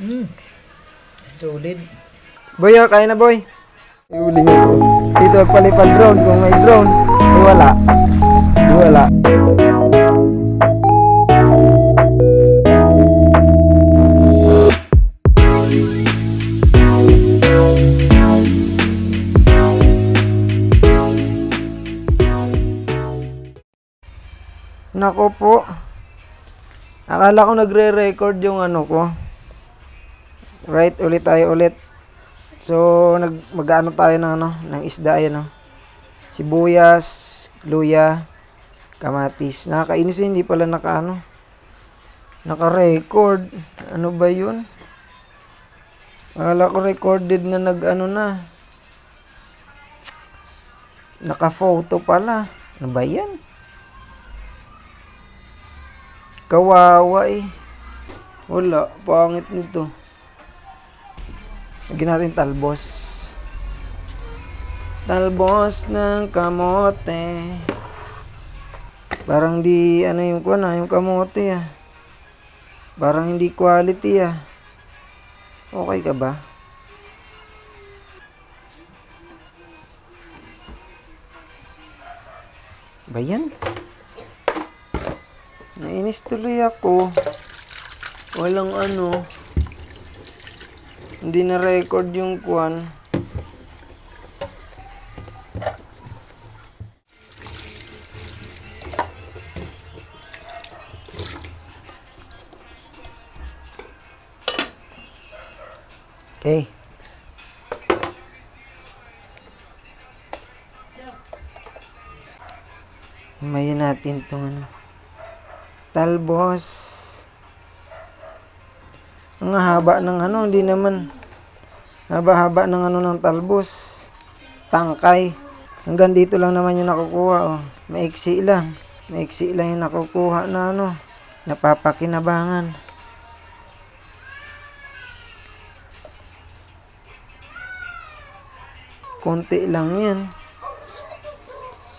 Hmm. Solid. Boy, oh, kaya na boy. Iuli niyo. Dito magpalipad drone. Kung may drone, eh wala. Wala. Nako po. Akala ko nagre-record yung ano ko. Right, ulit tayo ulit. So, nag mag-ano tayo ng ano, ng isda yan, no. Sibuyas, luya, kamatis. Nakakainis eh, hindi pala naka ano. Naka-record. Ano ba 'yun? Akala ko recorded na nag ano na. Naka-photo pala. Ano ba 'yan? Kawawa eh. Wala, pangit nito. Lagyan natin talbos. Talbos ng kamote. Parang di, ano yung kuha na, yung kamote ah. Parang hindi quality ah. Okay ka ba? Ba yan? Nainis tuloy ako. Walang ano. Hindi na record yung kwan. Okay. Himayin natin itong ano. Talbos. Ang haba ng ano, hindi naman. Haba-haba ng ano ng talbos. Tangkay. Hanggang dito lang naman yung nakukuha. Oh. Maiksi lang. Maiksi lang yung nakukuha na ano. Napapakinabangan. Konti lang yan.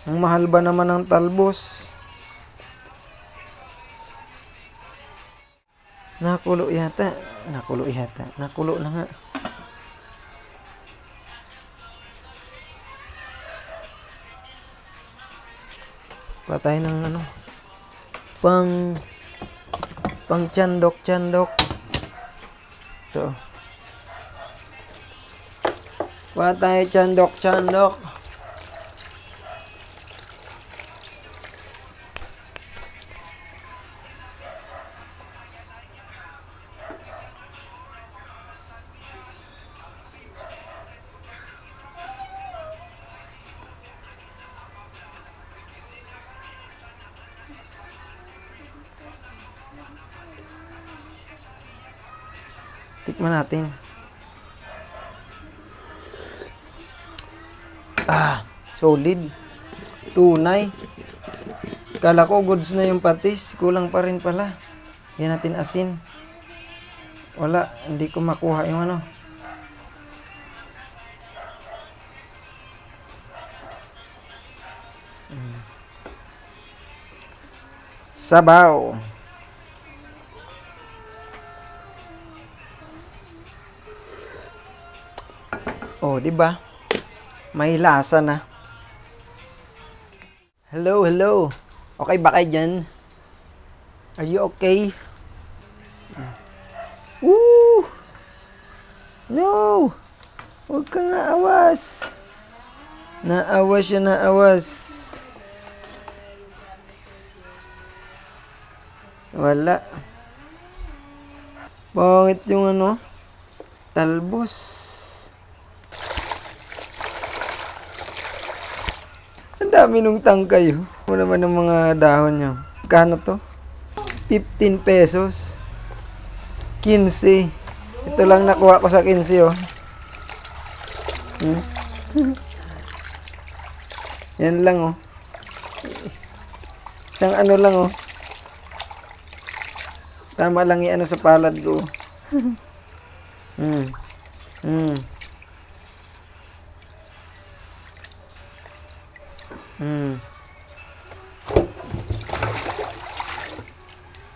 Ang mahal ba naman ng talbos? Nakulo yata. Nakulo yata. Nakulo na nga. Patay ng ano. Pang pang chandok chandok. Ito. Patay chandok chandok. Tikman natin. Ah, solid. Tunay. Kala ko goods na yung patis. Kulang pa rin pala. Yan natin asin. Wala, hindi ko makuha yung ano. Mm. Sabaw. 'Di ba? May lasa na. Hello, hello. Okay ba kayo dyan? Are you okay? Woo! No! Huwag ka nga awas. Naawas siya, naawas. Wala. Pangit yung ano? Talbos. Ang dami nung tangkay. oh. Ano naman ng mga dahon niya. Kano to? 15 pesos. 15. Ito lang nakuha ko sa 15 oh. Hmm? Yan lang oh. Isang ano lang oh. Tama lang yung ano sa palad ko. hmm. Hmm. Hmm.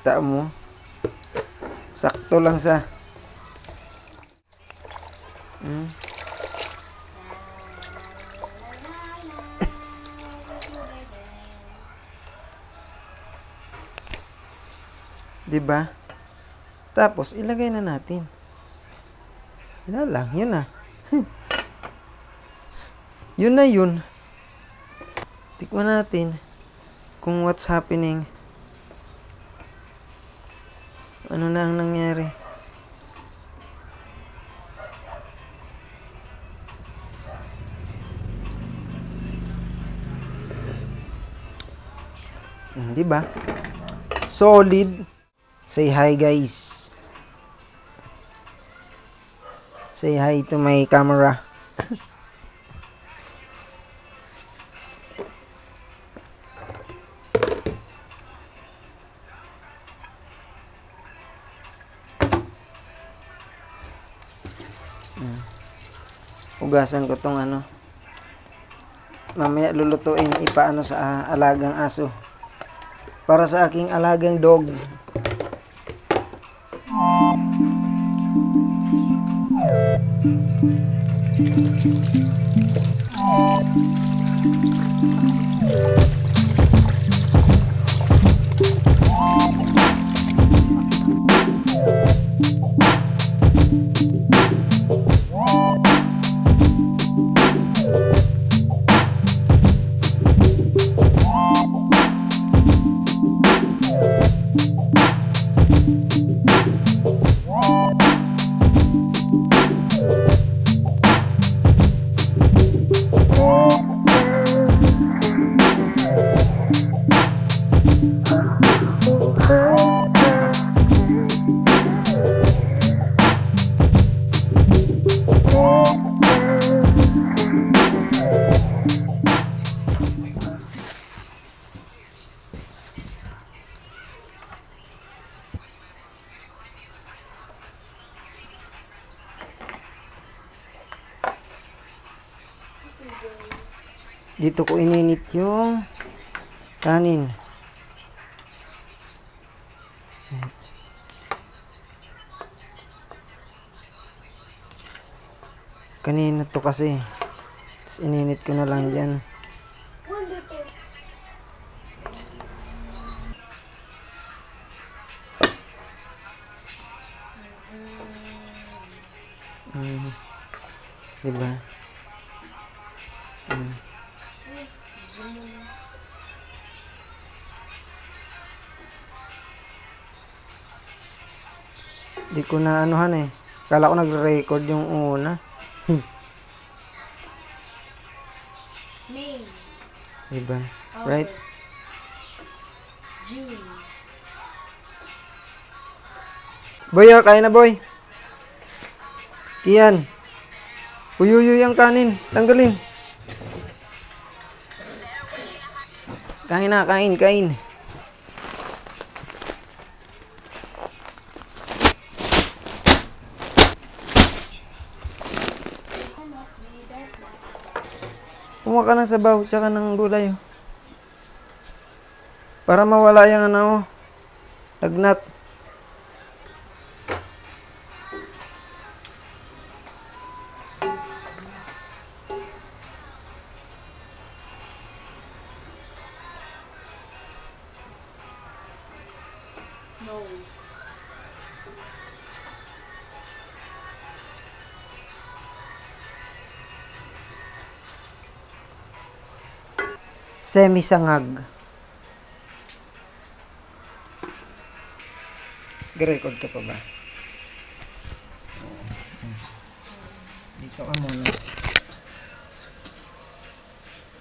Ta mo. Sakto lang sa Hmm? Di ba? Tapos, ilagay na natin. Yan lang, yun na. yun na yun. Tikman natin kung what's happening. Ano na ang nangyari? Hmm, di ba? Solid. Say hi guys. Say hi to my camera. Ugasan ko tong ano. Mamaya lulutuin ipaano sa alagang aso. Para sa aking alagang dog. Dito ko ininit yung kanin. Kanina to kasi. Tapos ininit ko na lang dyan. Mm. Diba? Di ko na anuhan eh. Kala ko nagre-record yung una. May, Diba? Right? June. Boy, ah, kain na boy. Kian. Uyuyoy ang kanin. Tanggalin. Kain na, kain, kain. Kumuha ka ng sabaw, tsaka ng gulay. oh. Para mawala yung ano, lagnat. Semi-sangag. Record ka pa ba? Dito ka muna.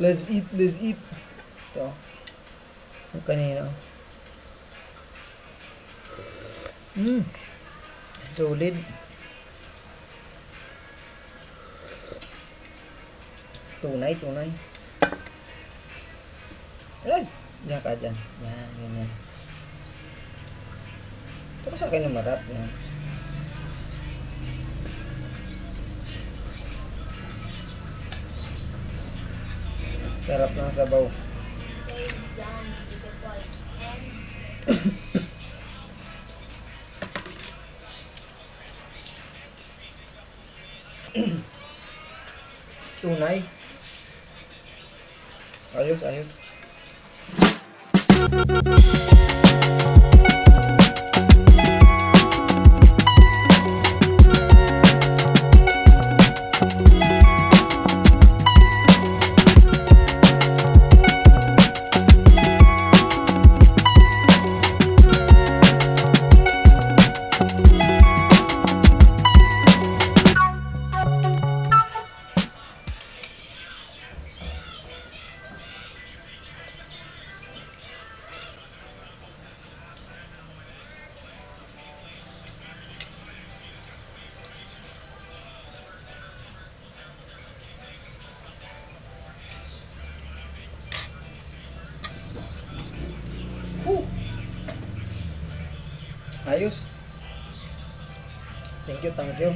Let's eat, let's eat. Ito. Yung kanina. Mmm. Solid. Tunay, tunay. Ay! Diyan ka dyan. Yan, ganyan. Ito sa akin yung marap. Yan. Sarap ng sabaw. Tunay. Ayos, ayos. Thank you. Ayos. Thank you, thank you.